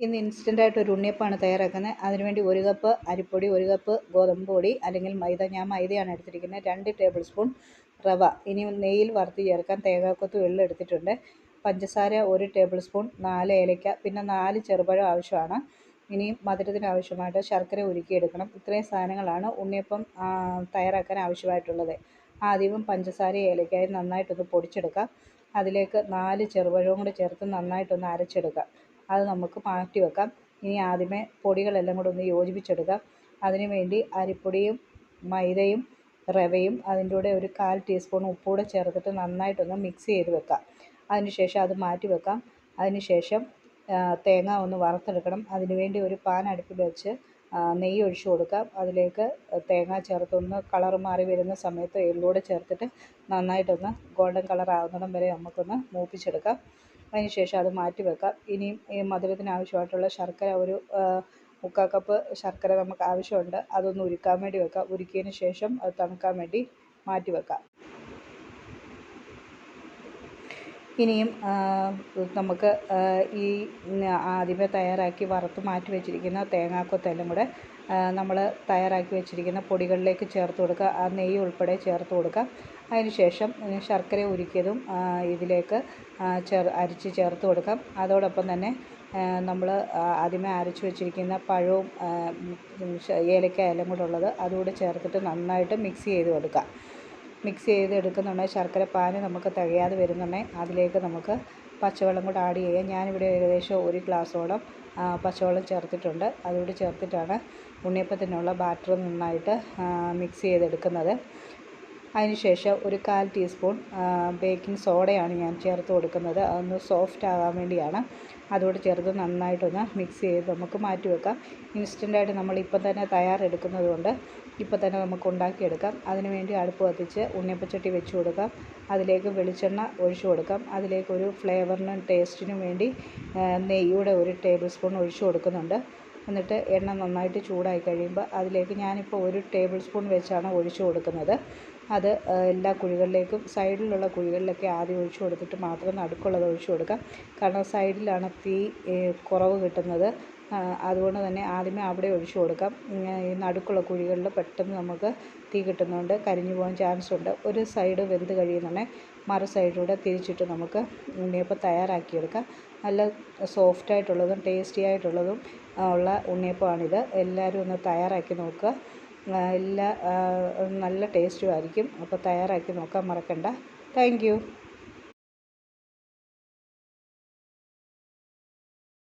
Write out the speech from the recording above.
ഇന്ന് ഇൻസ്റ്റന്റായിട്ട് ഒരു ഉണ്ണിയപ്പമാണ് തയ്യാറാക്കുന്നത്. അതിനുവേണ്ടി ഒരു കപ്പ് അരിപ്പൊടി ഒരു കപ്പ് ഗോതമ്പ് പൊടി അല്ലെങ്കിൽ മൈദ ഞാൻ മൈദയാണ് എടുത്തിരിക്കുന്നത്. രണ്ട് ടേബിൾ സ്പൂൺ റവ. ഇനി നെയ്യിൽ വറുത്ത് ചേർക്കാൻ തേങ്ങാക്കൊത്ത് വെള്ളം എടുത്തിട്ടുണ്ട്. പഞ്ചസാര ഒരു ടേബിൾ സ്പൂൺ നാല് ഏലയ്ക്ക പിന്നെ നാല് ചെറുപഴം ആവശ്യമാണ്. ഇനിയും മധുരത്തിന് ആവശ്യമായിട്ട് ശർക്കര ഉരുക്കിയെടുക്കണം. ഇത്രയും സാധനങ്ങളാണ് ഉണ്ണിയപ്പം തയ്യാറാക്കാൻ ആവശ്യമായിട്ടുള്ളത്. ആദ്യം പഞ്ചസാര ഏലയ്ക്കായി നന്നായിട്ടൊന്ന് പൊടിച്ചെടുക്കാം. അതിലേക്ക് നാല് ചെറുപഴവും കൂടി ചേർത്ത് നന്നായിട്ടൊന്ന് അരച്ചെടുക്കാം. അത് നമുക്ക് മാറ്റി വെക്കാം. ഇനി ആദ്യമേ പൊടികളെല്ലാം കൂടെ ഒന്ന് യോജിപ്പിച്ചെടുക്കാം. അതിന് വേണ്ടി അരിപ്പൊടിയും മൈദയും റവയും അതിന്റെ കൂടെ ഒരു കാൽ ടീസ്പൂൺ ഉപ്പൂടെ ചേർത്തിട്ട് നന്നായിട്ടൊന്ന് മിക്സ് ചെയ്ത് വെക്കാം. അതിന് ശേഷം അത് മാറ്റി വെക്കാം. അതിന് ശേഷം തേങ്ങ ഒന്ന് വറുത്തെടുക്കണം. അതിന് വേണ്ടി ഒരു പാൻ അടുപ്പിൽ വെച്ച് നെയ്യ് ഒഴിച്ച് കൊടുക്കാം അതിലേക്ക് തേങ്ങ ചേർത്തൊന്ന് കളർ മാറി വരുന്ന സമയത്ത് എള്ളൂടെ ചേർത്തിട്ട് നന്നായിട്ടൊന്ന് ഗോൾഡൻ കളർ ആകുന്നിടം വരെ നമുക്കൊന്ന് മൂപ്പിച്ചെടുക്കാം. അതിന് ശേഷം അത് മാറ്റി വെക്കാം. ഇനിയും ഈ മധുരത്തിന് ആവശ്യമായിട്ടുള്ള ശർക്കര ഒരു മുക്കാൽ കപ്പ് ശർക്കര നമുക്ക് ആവശ്യമുണ്ട്. അതൊന്ന് ഉരുക്കാൻ വേണ്ടി വെക്കാം. ഉരുക്കിയതിന് ശേഷം അത് തണുക്കാൻ വേണ്ടി മാറ്റി വെക്കാം. ഇനിയും നമുക്ക് ഈ ആദ്യമേ തയ്യാറാക്കി വറുത്ത് മാറ്റി വെച്ചിരിക്കുന്ന തേങ്ങാക്കൊത്തെല്ലാം കൂടെ നമ്മൾ തയ്യാറാക്കി വെച്ചിരിക്കുന്ന പൊടികളിലേക്ക് ചേർത്ത് കൊടുക്കുക. ആ നെയ്യ് ഉൾപ്പെടെ ചേർത്ത് കൊടുക്കുക. അതിന് ശേഷം ശർക്കര ഉരുക്കിയതും ഇതിലേക്ക് ചേർ അരിച്ച് ചേർത്ത് കൊടുക്കാം. അതോടൊപ്പം തന്നെ നമ്മൾ ആദ്യമേ അരച്ച് വെച്ചിരിക്കുന്ന പഴവും ഏലക്ക എല്ലാം കൂടെ ഉള്ളത് അതുകൂടെ ചേർത്തിട്ട് നന്നായിട്ട് മിക്സ് ചെയ്ത് കൊടുക്കാം മിക്സ് ചെയ്ത് എടുക്കുന്നുണ്ടെങ്കിൽ ശർക്കര പാനി നമുക്ക് തികയാതെ വരുന്നുണ്ടെങ്കിൽ അതിലേക്ക് നമുക്ക് പച്ചവെള്ളം കൂടെ ആഡ് ചെയ്യാം. ഞാനിവിടെ ഏകദേശം ഒരു ഗ്ലാസ്സോളം പച്ചവെള്ളം ചേർത്തിട്ടുണ്ട്. അതുകൂടി ചേർത്തിട്ടാണ് ഉണ്ണിയപ്പത്തിനുള്ള ബാറ്റർ നന്നായിട്ട് മിക്സ് ചെയ്തെടുക്കുന്നത്. അതിന് ശേഷം ഒരു കാൽ ടീസ്പൂൺ ബേക്കിംഗ് സോഡയാണ് ഞാൻ ചേർത്ത് കൊടുക്കുന്നത്. അതൊന്ന് സോഫ്റ്റ് ആകാൻ വേണ്ടിയാണ്. അതുകൂടെ ചേർത്ത് നന്നായിട്ടൊന്ന് മിക്സ് ചെയ്ത് നമുക്ക് മാറ്റി വെക്കാം. ഇൻസ്റ്റന്റായിട്ട് നമ്മൾ ഇപ്പം തന്നെ തയ്യാറെടുക്കുന്നത് കൊണ്ട് ഇപ്പം തന്നെ നമുക്ക് ഉണ്ടാക്കിയെടുക്കാം. അതിനുവേണ്ടി അടുപ്പ് കത്തിച്ച് ഉണ്ണിയപ്പച്ചട്ടി വെച്ച് കൊടുക്കാം. അതിലേക്ക് വെളിച്ചെണ്ണ ഒഴിച്ചു കൊടുക്കാം. അതിലേക്ക് ഒരു ഫ്ലേവറിനും ടേസ്റ്റിനും വേണ്ടി നെയ്യുടെ ഒരു ടേബിൾ സ്പൂൺ ഒഴിച്ചു കൊടുക്കുന്നുണ്ട്. എന്നിട്ട് എണ്ണ നന്നായിട്ട് ചൂടായി കഴിയുമ്പോൾ അതിലേക്ക് ഞാനിപ്പോൾ ഒരു ടേബിൾ സ്പൂൺ വെച്ചാണ് ഒഴിച്ചു കൊടുക്കുന്നത്. അത് എല്ലാ കുഴികളിലേക്കും സൈഡിലുള്ള കുഴികളിലൊക്കെ ആദ്യം ഒഴിച്ചു കൊടുത്തിട്ട് മാത്രം നടുക്കുള്ളത് ഒഴിച്ചു കൊടുക്കാം. കാരണം സൈഡിലാണ് തീ കുറവ് കിട്ടുന്നത്. അതുകൊണ്ട് തന്നെ ആദ്യമേ അവിടെ ഒഴിച്ചു കൊടുക്കാം. ഈ നടുക്കുള്ള കുഴികളിൽ പെട്ടെന്ന് നമുക്ക് തീ കിട്ടുന്നതുകൊണ്ട് കരിഞ്ഞു പോകാൻ ചാൻസ് ഉണ്ട്. ഒരു സൈഡ് വെന്ത് കഴിയുന്നുണ്ടെങ്കിൽ മറു സൈഡിലൂടെ തിരിച്ചിട്ട് നമുക്ക് ഉണ്ണിയപ്പം തയ്യാറാക്കിയെടുക്കാം. നല്ല സോഫ്റ്റ് ആയിട്ടുള്ളതും ടേസ്റ്റി ആയിട്ടുള്ളതും ഉള്ള ഉണ്ണിയപ്പമാണിത്. എല്ലാവരും ഒന്ന് തയ്യാറാക്കി നോക്കുക. എല്ലാ നല്ല ടേസ്റ്റും ആയിരിക്കും അപ്പോൾ തയ്യാറാക്കി നോക്കാൻ മറക്കണ്ട. താങ്ക്